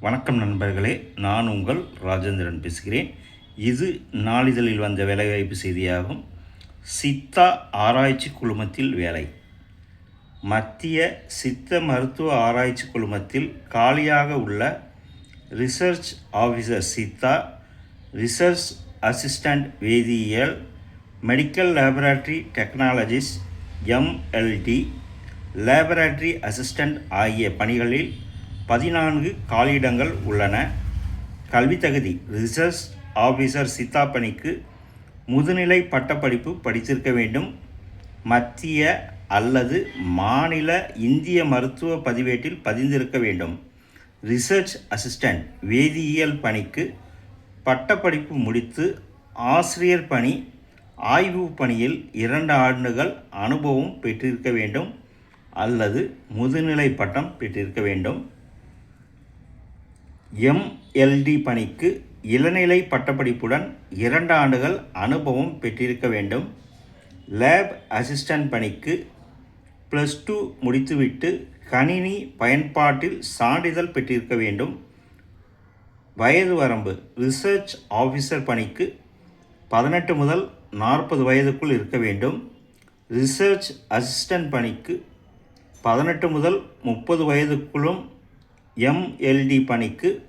வணக்கம் நண்பர்களே நான் உங்கள் ராஜேந்திரன் பேசுகிறேன். இது நாளிதழில் வந்த வேலைவாய்ப்பு செய்தியாகும். சித்தா ஆராய்ச்சி குழுமத்தில் வேலை. மத்திய சித்த மருத்துவ ஆராய்ச்சி குழுமத்தில் காலியாக உள்ள research officer Siddha research assistant வேதியியல் medical laboratory technologist MLT laboratory assistant ஆகிய பணிகளில் பதினான்கு காலியிடங்கள் உள்ளன. கல்வி தகுதி ரிசர்ச் ஆஃபீஸர் சித்தா பணிக்கு முதுநிலை பட்டப்படிப்பு படித்திருக்க வேண்டும். மத்திய அல்லது மாநில இந்திய மருத்துவ பதிவேட்டில் பதிந்திருக்க வேண்டும். ரிசர்ச் அசிஸ்டண்ட் வேதியியல் பணிக்கு பட்டப்படிப்பு முடித்து ஆசிரியர் பணி ஆய்வு பணியில் இரண்டு ஆண்டுகள் அனுபவம் பெற்றிருக்க வேண்டும். அல்லது முதுநிலை பட்டம் பெற்றிருக்க வேண்டும். எம்எல்டி பணிக்கு இளநிலை பட்டப்படிப்புடன் இரண்டு ஆண்டுகள் அனுபவம் பெற்றிருக்க வேண்டும். லேப் அசிஸ்டன்ட் பணிக்கு ப்ளஸ் டூ முடித்துவிட்டு கணினி பயன்பாட்டில் சான்றிதழ் பெற்றிருக்க வேண்டும். வயது வரம்பு ரிசர்ச் ஆஃபீஸர் பணிக்கு பதினெட்டு முதல் நாற்பது வயதுக்குள் இருக்க வேண்டும். ரிசர்ச் அசிஸ்டன்ட் பணிக்கு பதினெட்டு முதல் முப்பது வயதுக்குள்ளும் எம்எல்டி பணிக்கு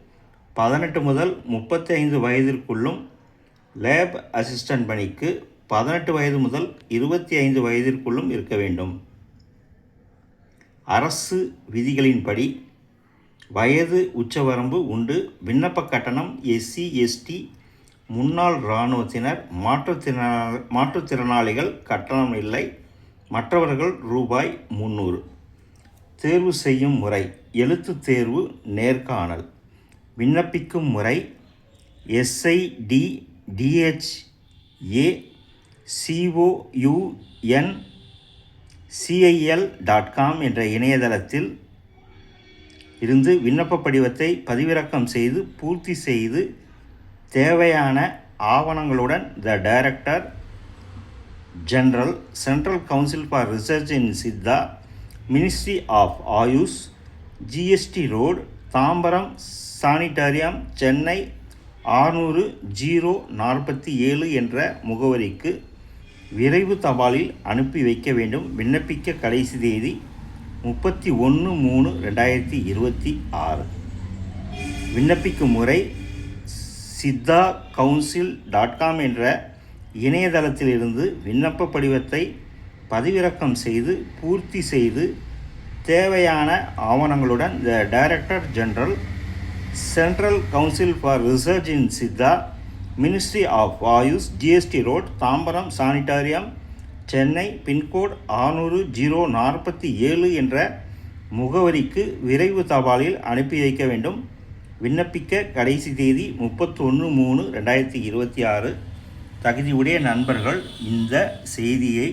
பதினெட்டு முதல் முப்பத்தி ஐந்து வயதிற்குள்ளும் லேப் அசிஸ்டன்ட் பணிக்கு பதினெட்டு வயது முதல் இருபத்தி ஐந்து வயதிற்குள்ளும் இருக்க வேண்டும். அரசு விதிகளின்படி வயது உச்சவரம்பு உண்டு. விண்ணப்ப கட்டணம் எஸ்சி எஸ்டி முன்னாள் இராணுவத்தினர் மாற்றுத்திறனா மாற்றுத்திறனாளிகள் கட்டணம் இல்லை. மற்றவர்கள் ரூபாய் முந்நூறு தேர்வு செய்யும் முறை எழுத்து தேர்வு நேர்காணல். விண்ணப்பிக்கும் முறை S I D D H A C O U N C I L dot com என்ற இணையதளத்தில் இருந்து விண்ணப்ப படிவத்தை பதிவிறக்கம் செய்து பூர்த்தி செய்து தேவையான ஆவணங்களுடன் the director general central council for research in Siddha ministry of AYUSH GST road Tambaram sanatorium Chennai ஆறுநூறு ஜீரோ நாற்பத்தி ஏழு என்ற முகவரிக்கு விரைவு தபாலில் அனுப்பி வைக்க வேண்டும். விண்ணப்பிக்க கடைசி தேதி முப்பத்தி ஒன்று மூணு ரெண்டாயிரத்தி இருபத்தி ஆறு. விண்ணப்பிக்கும் முறை சித்தா கவுன்சில் டாட் காம் என்ற இணையதளத்திலிருந்து விண்ணப்ப படிவத்தை பதிவிறக்கம் செய்து பூர்த்தி செய்து தேவையான ஆவணங்களுடன் the director general central council for research in Siddha ministry of AYUSH GST road Tambaram sanatorium Chennai pincode ஆறுநூறு ஜீரோ நாற்பத்தி ஏழு என்ற முகவரிக்கு விரைவு தபாலில் அனுப்பி வைக்க வேண்டும். விண்ணப்பிக்க கடைசி தேதி முப்பத்தொன்று மூணு ரெண்டாயிரத்தி இருபத்தி ஆறு. தகுதியுடைய நண்பர்கள் இந்த செய்தியை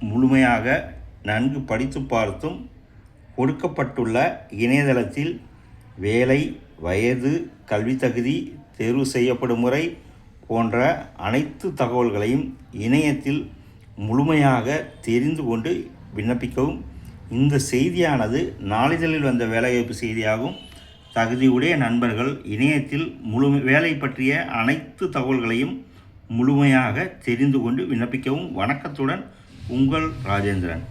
முழுமையாக நன்கு படித்து பார்த்தும் கொடுக்கப்பட்டுள்ள இணையதளத்தில் வேலை வயது கல்வி தகுதி தேர்வு செய்யப்படும் முறை போன்ற அனைத்து தகவல்களையும் இணையத்தில் முழுமையாக தெரிந்து கொண்டு விண்ணப்பிக்கவும். இந்த செய்தியானது நாளிதழில் வந்த வேலைவாய்ப்பு செய்தியாகும். தகுதியுடைய நண்பர்கள் இணையத்தில் முழு வேலை பற்றிய அனைத்து தகவல்களையும் முழுமையாக தெரிந்து கொண்டு விண்ணப்பிக்கவும். வணக்கத்துடன் உங்கள் ராஜேந்திரன்.